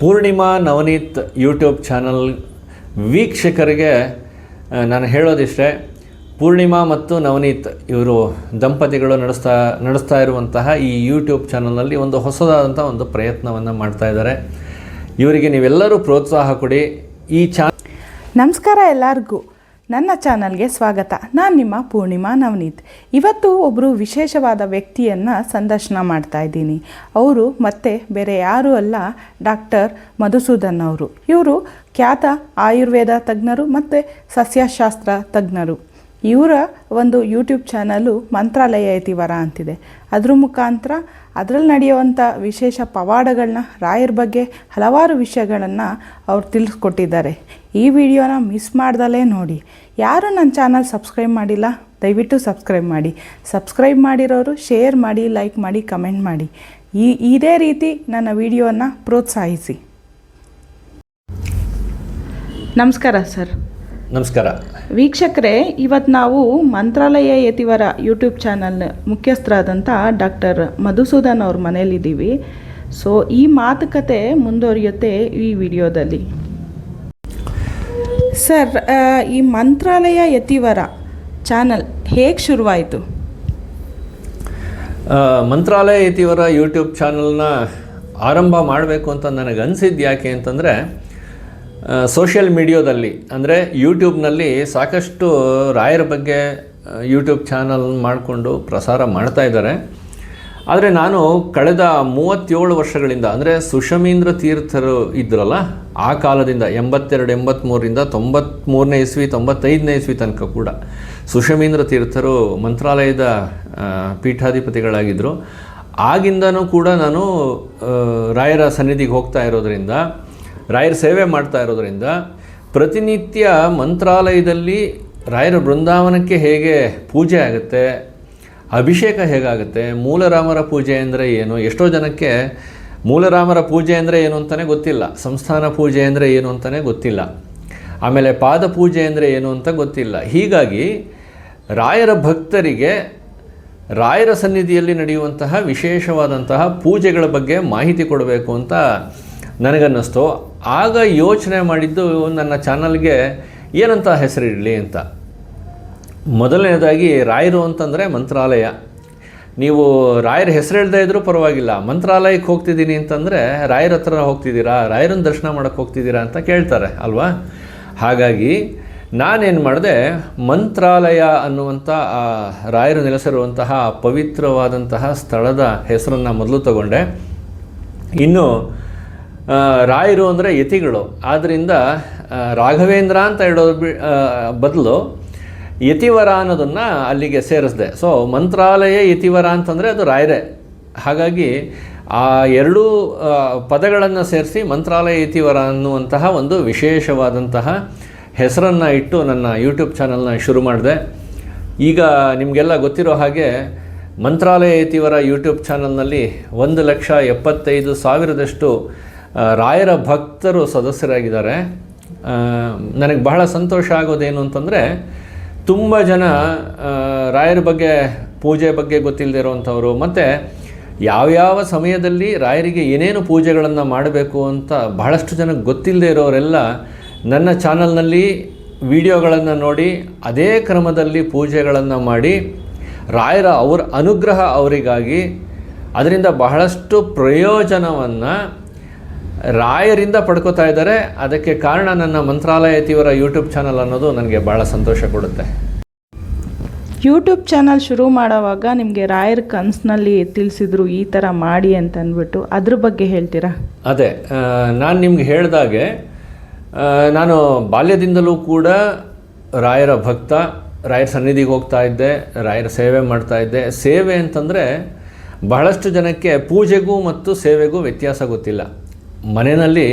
Purnima Navneet YouTube channel ವೀಕ್ಷಕರಿಗೆ ನಾನು ಹೇಳೋದಿಷ್ಟೇ, ಪೂರ್ಣಿಮಾ ಮತ್ತು ನವನೀತ್ ಇವರು ದಂಪತಿಗಳು ನಡೆಸ್ತಾ ನಡೆಸ್ತಾ ಇರುವಂತಹ ಈ ಯೂಟ್ಯೂಬ್ ಚಾನಲ್ನಲ್ಲಿ ಒಂದು ಹೊಸದಾದಂಥ ಒಂದು ಪ್ರಯತ್ನವನ್ನು ಮಾಡ್ತಾ ಇದ್ದಾರೆ. ಇವರಿಗೆ ನೀವೆಲ್ಲರೂ ಪ್ರೋತ್ಸಾಹ ಕೊಡಿ. ಈ ಚಾ ನಮಸ್ಕಾರ ಎಲ್ಲರಿಗೂ. ನನ್ನ ಚಾನಲ್ಗೆ ಸ್ವಾಗತ. ನಾನು ನಿಮ್ಮ ಪೂರ್ಣಿಮಾ ನವನೀತ್. ಇವತ್ತು ಒಬ್ಬರು ವಿಶೇಷವಾದ ವ್ಯಕ್ತಿಯನ್ನು ಸಂದರ್ಶನ ಮಾಡ್ತಾ ಇದ್ದೀನಿ. ಅವರು ಮತ್ತೆ ಬೇರೆ ಯಾರೂ ಅಲ್ಲ, ಡಾಕ್ಟರ್ ಮಧುಸೂದನ್ ಅವರು. ಇವರು ಖ್ಯಾತ ಆಯುರ್ವೇದ ತಜ್ಞರು ಮತ್ತು ಸಸ್ಯಶಾಸ್ತ್ರ ತಜ್ಞರು. ಇವರ ಒಂದು ಯೂಟ್ಯೂಬ್ ಚಾನಲು ಮಂತ್ರಾಲಯ ಯತಿವರ ಅಂತಿದೆ. ಅದ್ರ ಮುಖಾಂತರ ಅದರಲ್ಲಿ ನಡೆಯುವಂಥ ವಿಶೇಷ ಪವಾಡಗಳನ್ನ ರಾಯರ ಬಗ್ಗೆ ಹಲವಾರು ವಿಷಯಗಳನ್ನು ಅವ್ರು ತಿಳಿಸ್ಕೊಟ್ಟಿದ್ದಾರೆ. ಈ ವಿಡಿಯೋನ ಮಿಸ್ ಮಾಡ್ದಲೇ ನೋಡಿ. ಯಾರು ನನ್ನ ಚಾನಲ್ ಸಬ್ಸ್ಕ್ರೈಬ್ ಮಾಡಿಲ್ಲ ದಯವಿಟ್ಟು ಸಬ್ಸ್ಕ್ರೈಬ್ ಮಾಡಿ. ಸಬ್ಸ್ಕ್ರೈಬ್ ಮಾಡಿರೋರು ಶೇರ್ ಮಾಡಿ ಲೈಕ್ ಮಾಡಿ ಕಮೆಂಟ್ ಮಾಡಿ. ಈ ಇದೇ ರೀತಿ ನನ್ನ ವಿಡಿಯೋನ ಪ್ರೋತ್ಸಾಹಿಸಿ. ನಮಸ್ಕಾರ ಸರ್. ನಮಸ್ಕಾರ. ವೀಕ್ಷಕರೇ ಇವತ್ತು ನಾವು ಮಂತ್ರಾಲಯ ಯತಿವರ ಯೂಟ್ಯೂಬ್ ಚಾನಲ್ ಮುಖ್ಯಸ್ಥರಾದಂಥ ಡಾಕ್ಟರ್ ಮಧುಸೂದನ್ ಅವ್ರ ಮನೇಲಿದ್ದೀವಿ. ಸೊ ಈ ಮಾತುಕತೆ ಮುಂದುವರಿಯುತ್ತೆ ಈ ವಿಡಿಯೋದಲ್ಲಿ. ಸರ್ ಈ ಮಂತ್ರಾಲಯ ಯತಿವರ ಚಾನಲ್ ಹೇಗೆ ಶುರುವಾಯಿತು? ಮಂತ್ರಾಲಯ ಯತಿವರ ಯೂಟ್ಯೂಬ್ ಚಾನಲ್ನ ಆರಂಭ ಮಾಡಬೇಕು ಅಂತ ನನಗೆ ಅನಿಸಿದ್ದು ಯಾಕೆ ಅಂತಂದರೆ ಸೋಷಿಯಲ್ ಮೀಡಿಯೋದಲ್ಲಿ, ಅಂದರೆ ಯೂಟ್ಯೂಬ್ನಲ್ಲಿ ಸಾಕಷ್ಟು ರಾಯರ ಬಗ್ಗೆ ಯೂಟ್ಯೂಬ್ ಚಾನಲ್ ಮಾಡಿಕೊಂಡು ಪ್ರಸಾರ ಮಾಡ್ತಾ ಇದ್ದಾರೆ. ಆದರೆ ನಾನು ಕಳೆದ ಮೂವತ್ತೇಳು ವರ್ಷಗಳಿಂದ, ಅಂದರೆ ಸುಷಮೀಂದ್ರ ತೀರ್ಥರು ಇದ್ರಲ್ಲ, ಆ ಕಾಲದಿಂದ ಎಂಬತ್ತೆರಡು ಎಂಬತ್ತ್ಮೂರರಿಂದ ತೊಂಬತ್ತ್ಮೂರನೇ ಇಸ್ವಿ, ತೊಂಬತ್ತೈದನೇ ಇಸ್ವಿ ತನಕ ಕೂಡ ಸುಷಮೀಂದ್ರ ತೀರ್ಥರು ಮಂತ್ರಾಲಯದ ಪೀಠಾಧಿಪತಿಗಳಾಗಿದ್ದರು ಆಗಿಂದನೂ ಕೂಡ ನಾನು ರಾಯರ ಸನ್ನಿಧಿಗೆ ಹೋಗ್ತಾ ಇರೋದರಿಂದ, ರಾಯರ ಸೇವೆ ಮಾಡ್ತಾ ಇರೋದರಿಂದ ಪ್ರತಿನಿತ್ಯ ಮಂತ್ರಾಲಯದಲ್ಲಿ ರಾಯರ ಬೃಂದಾವನಕ್ಕೆ ಹೇಗೆ ಪೂಜೆ ಆಗುತ್ತೆ ಅಭಿಷೇಕ ಹೇಗಾಗುತ್ತೆ? ಮೂಲರಾಮರ ಪೂಜೆ ಅಂದರೆ ಏನು? ಎಷ್ಟೋ ಜನಕ್ಕೆ ಮೂಲರಾಮರ ಪೂಜೆ ಅಂದರೆ ಏನು ಅಂತಲೇ ಗೊತ್ತಿಲ್ಲ. ಸಂಸ್ಥಾನ ಪೂಜೆ ಅಂದರೆ ಏನು ಅಂತಲೇ ಗೊತ್ತಿಲ್ಲ. ಆಮೇಲೆ ಪಾದ ಪೂಜೆ ಅಂದರೆ ಏನು ಅಂತ ಗೊತ್ತಿಲ್ಲ. ಹೀಗಾಗಿ ರಾಯರ ಭಕ್ತರಿಗೆ ರಾಯರ ಸನ್ನಿಧಿಯಲ್ಲಿ ನಡೆಯುವಂತಹ ವಿಶೇಷವಾದಂತಹ ಪೂಜೆಗಳ ಬಗ್ಗೆ ಮಾಹಿತಿ ಕೊಡಬೇಕು ಅಂತ ನನಗನ್ನಿಸ್ತು. ಆಗ ಯೋಚನೆ ಮಾಡಿದ್ದು ನನ್ನ ಚಾನಲ್ಗೆ ಏನಂತ ಹೆಸರಿಡಲಿ ಅಂತ. ಮೊದಲನೇದಾಗಿ ರಾಯರು ಅಂತಂದರೆ ಮಂತ್ರಾಲಯ. ನೀವು ರಾಯರ ಹೆಸರು ಹೇಳ್ದೇ ಇದ್ರೂ ಪರವಾಗಿಲ್ಲ. ಮಂತ್ರಾಲಯಕ್ಕೆ ಹೋಗ್ತಿದ್ದೀನಿ ಅಂತಂದರೆ ರಾಯರ ಹತ್ರ ಹೋಗ್ತಿದ್ದೀರಾ? ರಾಯರನ್ನ ದರ್ಶನ ಮಾಡೋಕ್ಕೆ ಹೋಗ್ತಿದ್ದೀರಾ ಅಂತ ಕೇಳ್ತಾರೆ, ಅಲ್ವಾ? ಹಾಗಾಗಿ ನಾನೇನು ಮಾಡಿದೆ, ಮಂತ್ರಾಲಯ ಅನ್ನುವಂಥ ಆ ರಾಯರು ನೆಲೆಸಿರುವಂತಹ ಪವಿತ್ರವಾದಂತಹ ಸ್ಥಳದ ಹೆಸರನ್ನು ಮೊದಲು ತಗೊಂಡೆ. ಇನ್ನು ರಾಯರು ಅಂದರೆ ಯತಿಗಳು. ಆದ್ದರಿಂದ ರಾಘವೇಂದ್ರ ಅಂತ ಹೇಳೋದು ಬಿ ಬದಲು ಯತಿವರ ಅನ್ನೋದನ್ನು ಅಲ್ಲಿಗೆ ಸೇರಿಸಿದೆ. ಸೊ ಮಂತ್ರಾಲಯ ಯತಿವರ ಅಂತಂದರೆ ಅದು ರಾಯರೇ. ಹಾಗಾಗಿ ಆ ಎರಡೂ ಪದಗಳನ್ನು ಸೇರಿಸಿ ಮಂತ್ರಾಲಯ ಯತಿವರ ಅನ್ನುವಂತಹ ಒಂದು ವಿಶೇಷವಾದಂತಹ ಹೆಸರನ್ನು ಇಟ್ಟು ನನ್ನ ಯೂಟ್ಯೂಬ್ ಚಾನಲ್ನ ಶುರು ಮಾಡಿದೆ. ಈಗ ನಿಮಗೆಲ್ಲ ಗೊತ್ತಿರೋ ಹಾಗೆ ಮಂತ್ರಾಲಯ ಯತಿವರ ಯೂಟ್ಯೂಬ್ ಚಾನಲ್ನಲ್ಲಿ ಒಂದು ಲಕ್ಷ ಎಪ್ಪತ್ತೈದು ಸಾವಿರದಷ್ಟು ರಾಯರ ಭಕ್ತರು ಸದಸ್ಯರಾಗಿದ್ದಾರೆ. ನನಗೆ ಬಹಳ ಸಂತೋಷ ಆಗೋದೇನು ಅಂತಂದರೆ ತುಂಬ ಜನ ರಾಯರ ಬಗ್ಗೆ, ಪೂಜೆ ಬಗ್ಗೆ ಗೊತ್ತಿಲ್ಲದೆ ಇರುವಂಥವ್ರು. ಮತ್ತು ಯಾವ್ಯಾವ ಸಮಯದಲ್ಲಿ ರಾಯರಿಗೆ ಏನೇನು ಪೂಜೆಗಳನ್ನು ಮಾಡಬೇಕು ಅಂತ ಬಹಳಷ್ಟು ಜನಕ್ಕೆ ಗೊತ್ತಿಲ್ಲದೆ ಇರೋರೆಲ್ಲ ನನ್ನ ಚಾನಲ್ನಲ್ಲಿ ವಿಡಿಯೋಗಳನ್ನು ನೋಡಿ, ಅದೇ ಕ್ರಮದಲ್ಲಿ ಪೂಜೆಗಳನ್ನು ಮಾಡಿ, ರಾಯರ ಅವ್ರ ಅನುಗ್ರಹ ಅವರಿಗಾಗಿ, ಅದರಿಂದ ಬಹಳಷ್ಟು ಪ್ರಯೋಜನವನ್ನು ರಾಯರಿಂದ ಪಡ್ಕೋತಾ ಇದ್ದಾರೆ. ಅದಕ್ಕೆ ಕಾರಣ ನನ್ನ ಮಂತ್ರಾಲಯ ತೀವ್ರ ಯೂಟ್ಯೂಬ್ ಚಾನಲ್ ಅನ್ನೋದು ನನಗೆ ಭಾಳ ಸಂತೋಷ ಕೊಡುತ್ತೆ. ಯೂಟ್ಯೂಬ್ ಚಾನಲ್ ಶುರು ಮಾಡೋವಾಗ ನಿಮಗೆ ರಾಯರ ಕನಸಿನಲ್ಲಿ ತಿಳಿಸಿದ್ರು ಈ ಥರ ಮಾಡಿ ಅಂತ ಅಂದ್ಬಿಟ್ಟು ಅದ್ರ ಬಗ್ಗೆ ಹೇಳ್ತೀರಾ? ಅದೇ ನಾನು ನಿಮ್ಗೆ ಹೇಳಿದಾಗೆ ನಾನು ಬಾಲ್ಯದಿಂದಲೂ ಕೂಡ ರಾಯರ ಭಕ್ತ ರಾಯರ ಸನ್ನಿಧಿಗೆ ಹೋಗ್ತಾ ಇದ್ದೆ ರಾಯರ ಸೇವೆ ಮಾಡ್ತಾ ಇದ್ದೆ. ಸೇವೆ ಅಂತಂದರೆ ಬಹಳಷ್ಟು ಜನಕ್ಕೆ ಪೂಜೆಗೂ ಮತ್ತು ಸೇವೆಗೂ ವ್ಯತ್ಯಾಸ ಗೊತ್ತಿಲ್ಲ. ಮನೆಯಲ್ಲಿ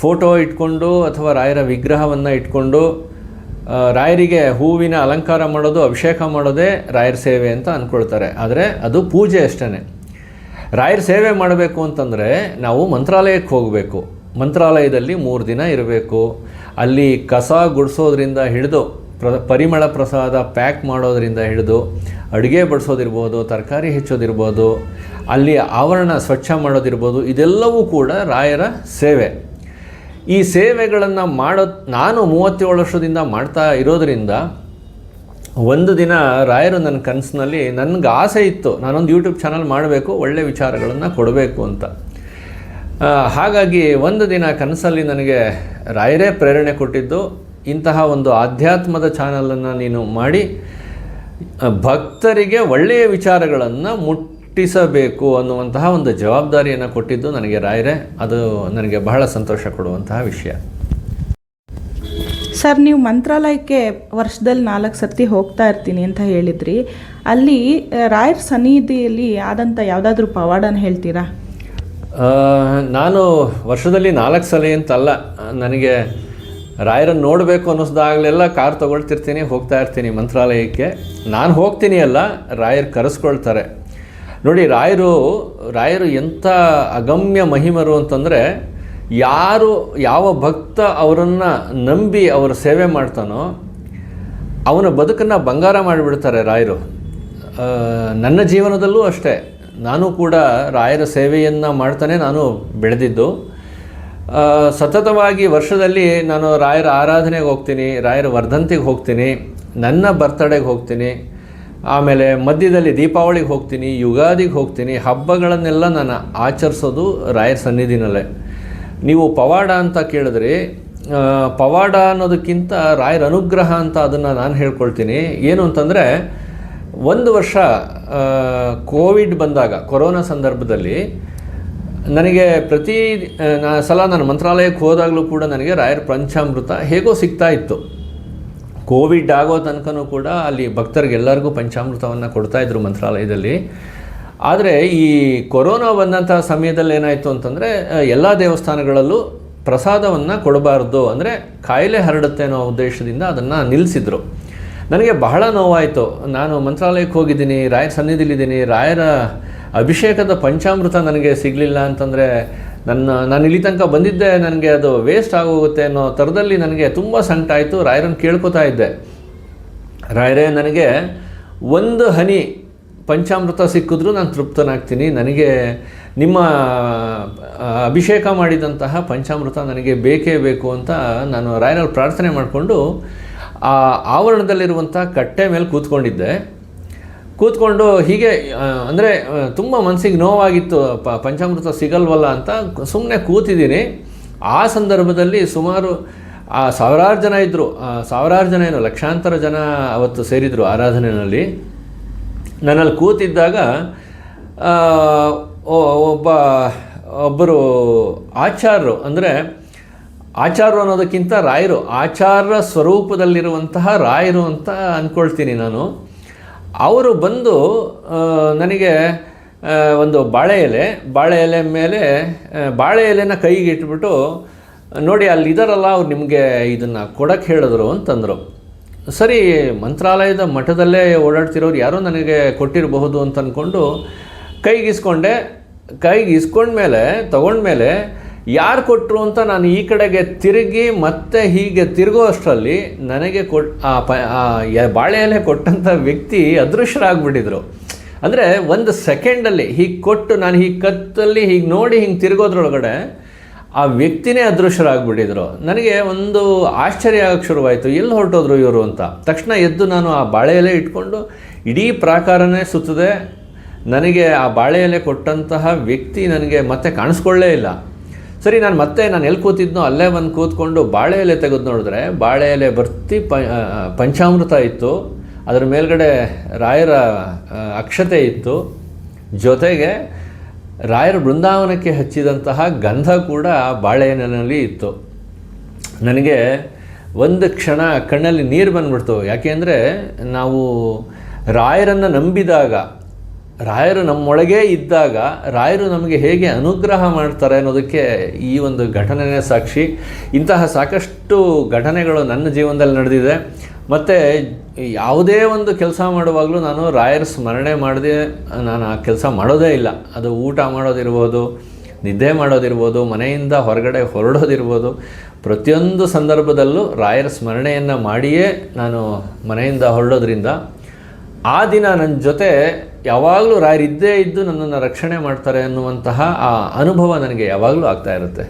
ಫೋಟೋ ಇಟ್ಕೊಂಡು ಅಥವಾ ರಾಯರ ವಿಗ್ರಹವನ್ನು ಇಟ್ಕೊಂಡು ರಾಯರಿಗೆ ಹೂವಿನ ಅಲಂಕಾರ ಮಾಡೋದು, ಅಭಿಷೇಕ ಮಾಡೋದೇ ರಾಯರ ಸೇವೆ ಅಂತ ಅಂದ್ಕೊಳ್ತಾರೆ ಆದರೆ ಅದು ಪೂಜೆ ಅಷ್ಟೇ ರಾಯರ ಸೇವೆ ಮಾಡಬೇಕು ಅಂತಂದರೆ ನಾವು ಮಂತ್ರಾಲಯಕ್ಕೆ ಹೋಗಬೇಕು. ಮಂತ್ರಾಲಯದಲ್ಲಿ ಮೂರು ದಿನ ಇರಬೇಕು. ಅಲ್ಲಿ ಕಸ ಗುಡಿಸೋದ್ರಿಂದ ಹಿಡಿದು ಪ್ರ, ಪರಿಮಳ ಪ್ರಸಾದ ಪ್ಯಾಕ್ ಮಾಡೋದರಿಂದ ಹಿಡಿದು ಅಡುಗೆ ಬಡಿಸೋದಿರ್ಬೋದು, ತರಕಾರಿ ಹೆಚ್ಚೋದಿರ್ಬೋದು, ಅಲ್ಲಿ ಆವರಣ ಸ್ವಚ್ಛ ಮಾಡೋದಿರ್ಬೋದು, ಇದೆಲ್ಲವೂ ಕೂಡ ರಾಯರ ಸೇವೆ. ಈ ಸೇವೆಗಳನ್ನು ಮಾಡೋ, ನಾನು ಮೂವತ್ತೇಳು ವರ್ಷದಿಂದ ಮಾಡ್ತಾ ಇರೋದರಿಂದ ಒಂದು ದಿನ ರಾಯರು ನನ್ನ ಕನಸಿನಲ್ಲಿ ನನಗೆ ಆಸೆ ಇತ್ತು, ನಾನೊಂದು ಯೂಟ್ಯೂಬ್ ಚಾನಲ್ ಮಾಡಬೇಕು, ಒಳ್ಳೆ ವಿಚಾರಗಳನ್ನು ಕೊಡಬೇಕು ಅಂತ. ಹಾಗಾಗಿ ಒಂದು ದಿನ ಕನಸಲ್ಲಿ ನನಗೆ ರಾಯರೇ ಪ್ರೇರಣೆ ಕೊಟ್ಟಿದ್ದು ಇಂತಹ ಒಂದು ಆಧ್ಯಾತ್ಮದ ಚಾನಲನ್ನು ನೀನು ಮಾಡಿ ಭಕ್ತರಿಗೆ ಒಳ್ಳೆಯ ವಿಚಾರಗಳನ್ನು ಮುಟ್ಟಿಸಬೇಕು ಅನ್ನುವಂತಹ ಒಂದು ಜವಾಬ್ದಾರಿಯನ್ನು ಕೊಟ್ಟಿದ್ದು ನನಗೆ ರಾಯರೇ. ಅದು ನನಗೆ ಬಹಳ ಸಂತೋಷ ಕೊಡುವಂತಹ ವಿಷಯ. ಸರ್ ನೀವು ಮಂತ್ರಾಲಯಕ್ಕೆ ವರ್ಷದಲ್ಲಿ ನಾಲ್ಕು ಸರ್ತಿ ಹೋಗ್ತಾ ಇರ್ತೀನಿ ಅಂತ ಹೇಳಿದ್ರಿ. ಅಲ್ಲಿ ರಾಯರ್ ಸನ್ನಿಧಿಯಲ್ಲಿ ಆದಂಥ ಯಾವುದಾದ್ರೂ ಪವಾಡನ ಹೇಳ್ತೀರಾ? ನಾನು ವರ್ಷದಲ್ಲಿ ನಾಲ್ಕು ಸಲ ಅಂತಲ್ಲ ನನಗೆ ರಾಯರನ್ನು ನೋಡಬೇಕು ಅನ್ನಿಸ್ದಾಗಲೆಲ್ಲ ಕಾರ್ ತೊಗೊಳ್ತಿರ್ತೀನಿ, ಹೋಗ್ತಾ ಇರ್ತೀನಿ ಮಂತ್ರಾಲಯಕ್ಕೆ. ನಾನು ಹೋಗ್ತೀನಿ ಅಲ್ಲ, ರಾಯರು ಕರೆಸ್ಕೊಳ್ತಾರೆ. ನೋಡಿ, ರಾಯರು ರಾಯರು ಎಂಥ ಅಗಮ್ಯ ಮಹಿಮರು ಅಂತಂದರೆ, ಯಾರು, ಯಾವ ಭಕ್ತ ಅವರನ್ನು ನಂಬಿ ಅವರ ಸೇವೆ ಮಾಡ್ತಾನೋ, ಅವನ ಬದುಕನ್ನು ಬಂಗಾರ ಮಾಡಿಬಿಡ್ತಾರೆ ರಾಯರು. ನನ್ನ ಜೀವನದಲ್ಲೂ ಅಷ್ಟೇ. ನಾನು ಕೂಡ ರಾಯರ ಸೇವೆಯನ್ನು ಮಾಡ್ತಾನೆ, ನಾನು ಬೆಳೆದಿದ್ದು. ಸತತವಾಗಿ ವರ್ಷದಲ್ಲಿ ನಾನು ರಾಯರ ಆರಾಧನೆಗೆ ಹೋಗ್ತೀನಿ, ರಾಯರ ವರ್ಧಂತಿಗೆ ಹೋಗ್ತೀನಿ, ನನ್ನ ಬರ್ತಡೆಗೆ ಹೋಗ್ತೀನಿ, ಆಮೇಲೆ ಮಧ್ಯದಲ್ಲಿ ದೀಪಾವಳಿಗೆ ಹೋಗ್ತೀನಿ, ಯುಗಾದಿಗೆ ಹೋಗ್ತೀನಿ, ಹಬ್ಬಗಳನ್ನೆಲ್ಲ ನಾನು ಆಚರಿಸೋದು ರಾಯರ ಸನ್ನಿಧಿನಲ್ಲೇ. ನೀವು ಪವಾಡ ಅಂತ ಕೇಳಿದ್ರಿ ಪವಾಡ ಅನ್ನೋದಕ್ಕಿಂತ ರಾಯರ ಅನುಗ್ರಹ ಅಂತ ಅದನ್ನು ನಾನು ಹೇಳ್ಕೊಳ್ತೀನಿ. ಏನು ಅಂತಂದರೆ, ಒಂದು ವರ್ಷ ಕೋವಿಡ್ ಬಂದಾಗ, ಕೊರೋನಾ ಸಂದರ್ಭದಲ್ಲಿ ನನಗೆ ಪ್ರತಿ ಸಲ ನಾನು ಮಂತ್ರಾಲಯಕ್ಕೆ ಹೋದಾಗಲೂ ಕೂಡ ನನಗೆ ರಾಯರ ಪಂಚಾಮೃತ ಹೇಗೋ ಸಿಗ್ತಾ ಇತ್ತು. ಕೋವಿಡ್ ಆಗೋ ತನಕನೂ ಕೂಡ ಅಲ್ಲಿ ಭಕ್ತರಿಗೆಲ್ಲರಿಗೂ ಪಂಚಾಮೃತವನ್ನು ಕೊಡ್ತಾಯಿದ್ರು ಮಂತ್ರಾಲಯದಲ್ಲಿ. ಆದರೆ ಈ ಕೊರೋನಾ ಬಂದಂಥ ಸಮಯದಲ್ಲಿ ಏನಾಯಿತು ಅಂತಂದರೆ ಎಲ್ಲ ದೇವಸ್ಥಾನಗಳಲ್ಲೂ ಪ್ರಸಾದವನ್ನು ಕೊಡಬಾರ್ದು. ಅಂದರೆ ಕಾಯಿಲೆ ಹರಡುತ್ತೆ ಅನ್ನೋ ಉದ್ದೇಶದಿಂದ ಅದನ್ನು ನಿಲ್ಲಿಸಿದರು ನನಗೆ ಬಹಳ ನೋವಾಯಿತು. ನಾನು ಮಂತ್ರಾಲಯಕ್ಕೆ ಹೋಗಿದ್ದೀನಿ, ರಾಯರ ಸನ್ನಿಧಿಲಿದ್ದೀನಿ, ರಾಯರ ಅಭಿಷೇಕದ ಪಂಚಾಮೃತ ನನಗೆ ಸಿಗಲಿಲ್ಲ ಅಂತಂದರೆ ನನ್ನ, ನಾನು ಇಲ್ಲಿ ತನಕ ಬಂದಿದ್ದೆ, ನನಗೆ ಅದು ವೇಸ್ಟ್ ಆಗೋಗುತ್ತೆ ಅನ್ನೋ ಥರದಲ್ಲಿ ನನಗೆ ತುಂಬ ಸಂಕಟ ಆಯಿತು. ರಾಯರನ್ನು ಕೇಳ್ಕೊತಾ ಇದ್ದೆ. ರಾಯರೇ, ನನಗೆ ಒಂದು ಹನಿ ಪಂಚಾಮೃತ ಸಿಕ್ಕಿದ್ರೂ ನಾನು ತೃಪ್ತನಾಗ್ತೀನಿ. ನನಗೆ ನಿಮ್ಮ ಅಭಿಷೇಕ ಮಾಡಿದಂತಹ ಪಂಚಾಮೃತ ನನಗೆ ಬೇಕೇ ಬೇಕು ಅಂತ ನಾನು ರಾಯರಲ್ಲಿ ಪ್ರಾರ್ಥನೆ ಮಾಡಿಕೊಂಡು ಆ ಆವರಣದಲ್ಲಿರುವಂಥ ಕಟ್ಟೆ ಮೇಲೆ ಕೂತ್ಕೊಂಡಿದ್ದೆ. ಕೂತ್ಕೊಂಡು ಹೀಗೆ ಅಂದರೆ ತುಂಬ ಮನಸ್ಸಿಗೆ ನೋವಾಗಿತ್ತು, ಪ, ಪಂಚಾಮೃತ ಸಿಗಲ್ವಲ್ಲ ಅಂತ ಸುಮ್ಮನೆ ಕೂತಿದ್ದೀನಿ. ಆ ಸಂದರ್ಭದಲ್ಲಿ ಸುಮಾರು, ಆ, ಸಾವಿರಾರು ಜನ ಇದ್ದರು ಸಾವಿರಾರು ಜನ ಏನು ಲಕ್ಷಾಂತರ ಜನ ಅವತ್ತು ಸೇರಿದರು ಆರಾಧನೆಯಲ್ಲಿ. ನನ್ನಲ್ಲಿ ಕೂತಿದ್ದಾಗ ಒಬ್ಬ, ಒಬ್ಬರು ಆಚಾರ್ಯರು ಅಂದರೆ ಆಚಾರ್ಯರು ಅನ್ನೋದಕ್ಕಿಂತ ರಾಯರು ಆಚಾರ ಸ್ವರೂಪದಲ್ಲಿರುವಂತಹ ರಾಯರು ಅಂತ ಅಂದ್ಕೊಳ್ತೀನಿ ನಾನು. ಅವರು ಬಂದು ನನಗೆ ಒಂದು ಬಾಳೆ ಎಲೆ ಬಾಳೆ ಎಲೆ ಮೇಲೆ ಬಾಳೆ ಎಲೆನ ಕೈಗೆ ಇಟ್ಬಿಟ್ಟು, ನೋಡಿ ಅಲ್ಲಿ ಇದಾರಲ್ಲ, ಅವ್ರು ನಿಮಗೆ ಇದನ್ನು ಕೊಡಕ್ಕೆ ಹೇಳಿದ್ರು ಅಂತಂದರು. ಸರಿ, ಮಂತ್ರಾಲಯದ ಮಠದಲ್ಲೇ ಓಡಾಡ್ತಿರೋರು ಯಾರೋ ನನಗೆ ಕೊಟ್ಟಿರಬಹುದು ಅಂತ ಅಂದ್ಕೊಂಡು ಕೈಗಿಸ್ಕೊಂಡೆ. ಕೈಗೆ ಇಸ್ಕೊಂಡ್ಮೇಲೆ ತಗೊಂಡ್ಮೇಲೆ ಯಾರು ಕೊಟ್ಟರು ಅಂತ ನಾನು ಈ ಕಡೆಗೆ ತಿರುಗಿ ಮತ್ತೆ ಹೀಗೆ ತಿರುಗೋ ಅಷ್ಟರಲ್ಲಿ ನನಗೆ ಕೊಟ್ ಆ ಪ ಬಾಳೆಯಲ್ಲೇ ಕೊಟ್ಟಂಥ ವ್ಯಕ್ತಿ ಅದೃಶ್ಯರಾಗ್ಬಿಟ್ಟಿದ್ರು. ಅಂದರೆ ಒಂದು ಸೆಕೆಂಡಲ್ಲಿ ಹೀಗೆ ಕೊಟ್ಟು ನಾನು ಹೀಗೆ ಕತ್ತಲ್ಲಿ ಹೀಗೆ ನೋಡಿ ಹಿಂಗೆ ತಿರುಗೋದ್ರೊಳಗಡೆ ಆ ವ್ಯಕ್ತಿನೇ ಅದೃಶ್ಯರಾಗ್ಬಿಟ್ಟಿದ್ರು. ನನಗೆ ಒಂದು ಆಶ್ಚರ್ಯ ಆಗಕ್ಕೆ ಶುರುವಾಯಿತು. ಎಲ್ಲಿ ಹೊರಟೋದ್ರು ಇವರು ಅಂತ. ತಕ್ಷಣ ಎದ್ದು ನಾನು ಆ ಬಾಳೆಯಲ್ಲೇ ಇಟ್ಕೊಂಡು ಇಡೀ ಪ್ರಾಕಾರನೇ ಸುತ್ತದೆ. ನನಗೆ ಆ ಬಾಳೆಯಲ್ಲೇ ಕೊಟ್ಟಂತಹ ವ್ಯಕ್ತಿ ನನಗೆ ಮತ್ತೆ ಕಾಣಿಸ್ಕೊಳ್ಳೇ ಇಲ್ಲ. ಸರಿ, ನಾನು ಮತ್ತೆ ನಾನು ಎಲ್ಲಿ ಕೂತಿದ್ನೋ ಅಲ್ಲೇ ಬಂದು ಕೂತ್ಕೊಂಡು ಬಾಳೆ ಎಲೆ ತೆಗೆದು ನೋಡಿದ್ರೆ ಬಾಳೆ ಎಲೆ ಬರ್ತಿ ಪಂಚಾಮೃತ ಇತ್ತು. ಅದರ ಮೇಲ್ಗಡೆ ರಾಯರ ಅಕ್ಷತೆ ಇತ್ತು. ಜೊತೆಗೆ ರಾಯರ ಬೃಂದಾವನಕ್ಕೆ ಹಚ್ಚಿದಂತಹ ಗಂಧ ಕೂಡ ಬಾಳೆ ಬಾಳೆಹಣ್ಣಿನಲ್ಲಿ ಇತ್ತು. ನನಗೆ ಒಂದು ಕ್ಷಣ ಕಣ್ಣಲ್ಲಿ ನೀರು ಬಂದ್ಬಿಡ್ತು. ಯಾಕೆಂದರೆ ನಾವು ರಾಯರನ್ನು ನಂಬಿದಾಗ ರಾಯರು ನಮ್ಮೊಳಗೇ ಇದ್ದಾಗ ರಾಯರು ನಮಗೆ ಹೇಗೆ ಅನುಗ್ರಹ ಮಾಡ್ತಾರೆ ಅನ್ನೋದಕ್ಕೆ ಈ ಒಂದು ಘಟನೆನೇ ಸಾಕ್ಷಿ. ಇಂತಹ ಸಾಕಷ್ಟು ಘಟನೆಗಳು ನನ್ನ ಜೀವನದಲ್ಲಿ ನಡೆದಿದೆ. ಮತ್ತು ಯಾವುದೇ ಒಂದು ಕೆಲಸ ಮಾಡುವಾಗಲೂ ನಾನು ರಾಯರ ಸ್ಮರಣೆ ಮಾಡದೆ, ನಾನು ಆ ಕೆಲಸ ಮಾಡೋದೇ ಇಲ್ಲ. ಅದು ಊಟ ಮಾಡೋದಿರ್ಬೋದು, ನಿದ್ದೆ ಮಾಡೋದಿರ್ಬೋದು, ಮನೆಯಿಂದ ಹೊರಗಡೆ ಹೊರಡೋದಿರ್ಬೋದು. ಪ್ರತಿಯೊಂದು ಸಂದರ್ಭದಲ್ಲೂ ರಾಯರ ಸ್ಮರಣೆಯನ್ನು ಮಾಡಿಯೇ ನಾನು ಮನೆಯಿಂದ ಹೊರಡೋದ್ರಿಂದ ಆ ದಿನ ನನ್ನ ಜೊತೆ ಯಾವಾಗಲೂ ರಾಯರಿದ್ದೇ ಇದ್ದು ನನ್ನನ್ನು ರಕ್ಷಣೆ ಮಾಡ್ತಾರೆ ಅನ್ನುವಂತಹ ಆ ಅನುಭವ ನನಗೆ ಯಾವಾಗಲೂ ಆಗ್ತಾ ಇರುತ್ತೆ.